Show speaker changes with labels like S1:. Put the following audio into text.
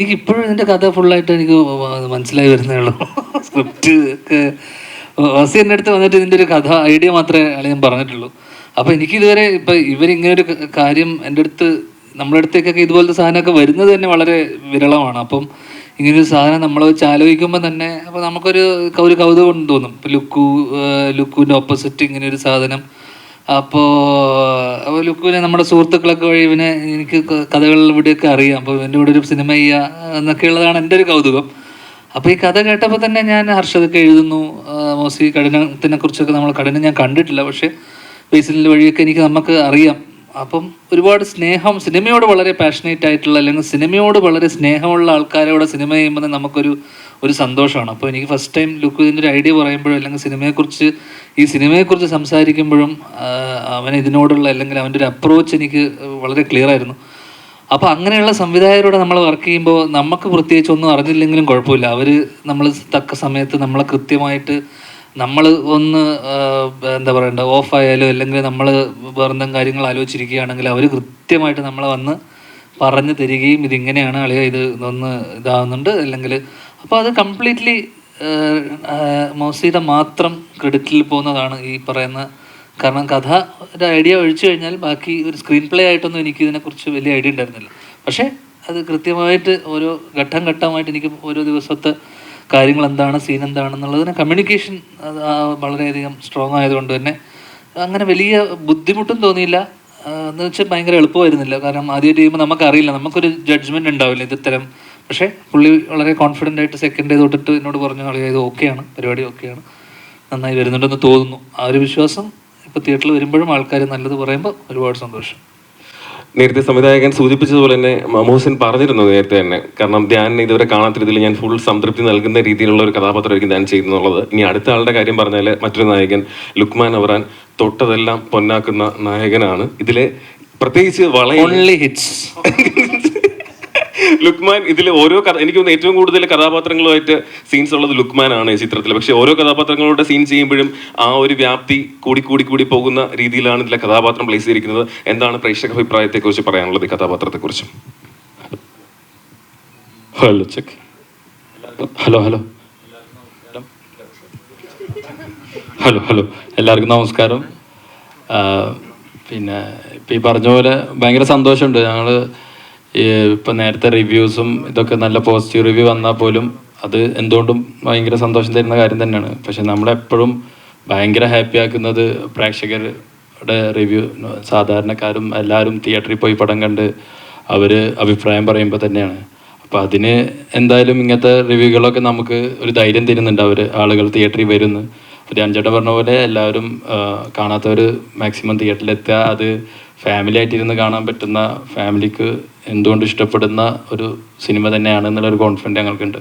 S1: എനിക്ക് ഇപ്പോഴും ഇതിന്റെ കഥ ഫുള്ളായിട്ട് എനിക്ക് മനസ്സിലായി വരുന്നേ ഉള്ളൂ. സ്ക്രിപ്റ്റ് ഒക്കെ വസി എന്റെ അടുത്ത് വന്നിട്ട് ഇതിന്റെ ഒരു കഥ ഐഡിയ മാത്രമേ ഞാൻ പറഞ്ഞിട്ടുള്ളൂ. അപ്പൊ എനിക്കിതുവരെ ഇപ്പൊ ഇവരിങ്ങനെ ഒരു കാര്യം എന്റെ അടുത്ത് നമ്മുടെ അടുത്തേക്കൊക്കെ ഇതുപോലത്തെ സാധനമൊക്കെ വരുന്നത് തന്നെ വളരെ വിരളമാണ്. അപ്പം ഇങ്ങനൊരു സാധനം നമ്മൾ വെച്ച് ആലോചിക്കുമ്പോൾ തന്നെ അപ്പോൾ നമുക്കൊരു ഒരു കൗതുകം തോന്നും. ലുക്കു ലുക്കുവിന്റെ ഓപ്പോസിറ്റ് ഇങ്ങനെ ഒരു സാധനം. അപ്പോൾ അപ്പോൾ ലുക്കുവിനെ നമ്മുടെ സുഹൃത്തുക്കളൊക്കെ വഴി ഇവനെ എനിക്ക് കഥകളിൽ ഇവിടെയൊക്കെ അറിയാം. അപ്പോൾ ഇവന്റെ കൂടെ ഒരു സിനിമ ചെയ്യുക എന്നൊക്കെയുള്ളതാണ് എന്റെ ഒരു കൗതുകം. അപ്പോൾ ഈ കഥ കേട്ടപ്പോൾ തന്നെ ഞാൻ ഹർഷതൊക്കെ എഴുതുന്നു. മോസി കഠിനത്തിനെ കുറിച്ചൊക്കെ നമ്മൾ കഠിനം ഞാൻ കണ്ടിട്ടില്ല. പക്ഷേ ബേസിലിന്റെ വഴിയൊക്കെ എനിക്ക് നമുക്ക് അറിയാം. അപ്പം ഒരുപാട് സ്നേഹം സിനിമയോട് വളരെ പാഷനേറ്റ് ആയിട്ടുള്ള അല്ലെങ്കിൽ സിനിമയോട് വളരെ സ്നേഹമുള്ള ആൾക്കാരോട് സിനിമ ചെയ്യുമ്പോൾ നമുക്കൊരു ഒരു സന്തോഷമാണ്. അപ്പോൾ എനിക്ക് ഫസ്റ്റ് ടൈം ലുക്ക് ഇതിന്റെ ഒരു ഐഡിയ പറയുമ്പോഴും അല്ലെങ്കിൽ സിനിമയെക്കുറിച്ച് ഈ സിനിമയെക്കുറിച്ച് സംസാരിക്കുമ്പോഴും അവൻ ഇതിനോടുള്ള അല്ലെങ്കിൽ അവന്റെ ഒരു അപ്രോച്ച് എനിക്ക് വളരെ ക്ലിയർ ആയിരുന്നു. അപ്പോൾ അങ്ങനെയുള്ള സംവിധായകരോട് നമ്മൾ വർക്ക് ചെയ്യുമ്പോൾ നമുക്ക് പ്രത്യേകിച്ച് ഒന്നും അറിഞ്ഞില്ലെങ്കിലും കുഴപ്പമില്ല. അവർ നമ്മൾ തക്ക സമയത്ത് നമ്മളെ കൃത്യമായിട്ട് നമ്മൾ ഒന്ന് എന്താ പറയണ്ട ഓഫ് ആയാലും അല്ലെങ്കിൽ നമ്മൾ വേറെന്തെങ്കിലും കാര്യങ്ങൾ ആലോചിച്ചിരിക്കുകയാണെങ്കിൽ അവർ കൃത്യമായിട്ട് നമ്മളെ വന്ന് പറഞ്ഞു തരികയും ഇതിങ്ങനെയാണ് അളിയ ഇത് ഒന്ന് ഇതാവുന്നുണ്ട്. അല്ലെങ്കിൽ അപ്പോൾ അത് കംപ്ലീറ്റ്ലി മൗസീദ മാത്രം ക്രെഡിറ്റിൽ പോകുന്നതാണ് ഈ പറയുന്ന കാരണം കഥ ഒരു ഐഡിയ ഒഴിച്ചു കഴിഞ്ഞാൽ ബാക്കി ഒരു സ്ക്രീൻ പ്ലേ ആയിട്ടൊന്നും എനിക്ക് ഇതിനെക്കുറിച്ച് വലിയ ഐഡിയ ഉണ്ടായിരുന്നില്ല. പക്ഷേ അത് കൃത്യമായിട്ട് ഓരോ ഘട്ടം ഘട്ടമായിട്ട് എനിക്ക് ഓരോ ദിവസത്തെ കാര്യങ്ങൾ എന്താണ് സീൻ എന്താണെന്നുള്ളതിന് കമ്മ്യൂണിക്കേഷൻ വളരെയധികം സ്ട്രോങ് ആയതുകൊണ്ട് തന്നെ അങ്ങനെ വലിയ ബുദ്ധിമുട്ടും തോന്നിയില്ല. എന്ന് വെച്ചാൽ ഭയങ്കര എളുപ്പമായിരുന്നില്ല. കാരണം ആദ്യമായിട്ട് ചെയ്യുമ്പോൾ നമുക്കറിയില്ല നമുക്കൊരു ജഡ്ജ്മെന്റ് ഉണ്ടാവില്ല ഇത് ഇത്തരം. പക്ഷേ പുള്ളി വളരെ കോൺഫിഡന്റ് ആയിട്ട് സെക്കൻഡ് ഡേ തൊട്ടിട്ട് എന്നോട് പറഞ്ഞു കളിയാ ഇത് ഓക്കെയാണ് പരിപാടി ഓക്കെയാണ്. നന്നായി വരുന്നുണ്ടെന്ന് തോന്നുന്നു. ആ ഒരു വിശ്വാസം ഇപ്പോൾ തിയേറ്ററിൽ വരുമ്പോഴും ആൾക്കാർ നല്ലത് പറയുമ്പോൾ ഒരുപാട് സന്തോഷം.
S2: നേരത്തെ സംവിധായകൻ സൂചിപ്പിച്ചതുപോലെ തന്നെ മമോസൻ പറഞ്ഞിരുന്നു നേരത്തെ തന്നെ. കാരണം ധ്യാൻ ഇതുവരെ കാണാത്ത രീതിയിൽ ഞാൻ ഫുൾ സംതൃപ്തി നൽകുന്ന രീതിയിലുള്ള ഒരു കഥാപാത്രമായിരിക്കും ധ്യാൻ ചെയ്യുന്നുള്ളത്. ഇനി അടുത്ത ആളുടെ കാര്യം പറഞ്ഞാൽ മറ്റൊരു നായകൻ ലുക്മാൻ അവറാൻ തൊട്ടതെല്ലാം പൊന്നാക്കുന്ന നായകനാണ്. ഇതിലെ പ്രത്യേകിച്ച്
S1: വളരെ ഹിറ്റ്സ്
S2: ലുക്മാൻ ഇതിൽ ഓരോ കഥ എനിക്ക് തോന്നുന്നു ഏറ്റവും കൂടുതൽ കഥാപാത്രങ്ങളുമായിട്ട് സീൻസ് ഉള്ളത് ലുക്മാൻ ആണ് ഈ ചിത്രത്തിൽ പക്ഷെ ഓരോ കഥാപാത്രങ്ങളുടെ സീൻ ചെയ്യുമ്പോഴും ആ ഒരു വ്യാപ്തി കൂടി കൂടി കൂടി പോകുന്ന രീതിയിലാണ് ഇതിലെ കഥാപാത്രം പ്ലേസ് ചെയ്തിരിക്കുന്നത്. എന്താണ് പ്രേക്ഷക അഭിപ്രായത്തെ കുറിച്ച് പറയാനുള്ളത് ഈ കഥാപാത്രത്തെ കുറിച്ച്
S3: hello check hello hello hello hello എല്ലാവർക്കും നമസ്കാരം. പിന്നെ ഇപ്പം ഈ പറഞ്ഞ പോലെ ഭയങ്കര സന്തോഷമുണ്ട്. ഞങ്ങൾ ഇപ്പം നേരത്തെ റിവ്യൂസും ഇതൊക്കെ നല്ല പോസിറ്റീവ് റിവ്യൂ വന്നാൽ പോലും അത് എന്തുകൊണ്ടും ഭയങ്കര സന്തോഷം തരുന്ന കാര്യം തന്നെയാണ്. പക്ഷെ നമ്മളെപ്പോഴും ഭയങ്കര ഹാപ്പി ആക്കുന്നത് പ്രേക്ഷകരുടെ റിവ്യൂ സാധാരണക്കാരും എല്ലാവരും തിയേറ്ററിൽ പോയി പടം കണ്ട് അവർ അഭിപ്രായം പറയുമ്പോൾ തന്നെയാണ്. അപ്പോൾ അതിന് എന്തായാലും ഇങ്ങനത്തെ റിവ്യൂകളൊക്കെ നമുക്ക് ഒരു ധൈര്യം തരുന്നുണ്ട് അവർ ആളുകൾ തിയേറ്ററിൽ വരുന്നു. ധ്യാൻചേട്ടൻ പറഞ്ഞ പോലെ എല്ലാവരും കാണാത്തവർ മാക്സിമം തിയേറ്ററിലെത്തുക അത് ഫാമിലി ആയിട്ടിരുന്ന് കാണാൻ പറ്റുന്ന ഫാമിലിക്ക് എന്തുകൊണ്ട് ഇഷ്ടപ്പെടുന്ന ഒരു സിനിമ തന്നെയാണ് എന്നുള്ളൊരു കോൺഫിഡന്റ് ഞങ്ങൾക്കുണ്ട്.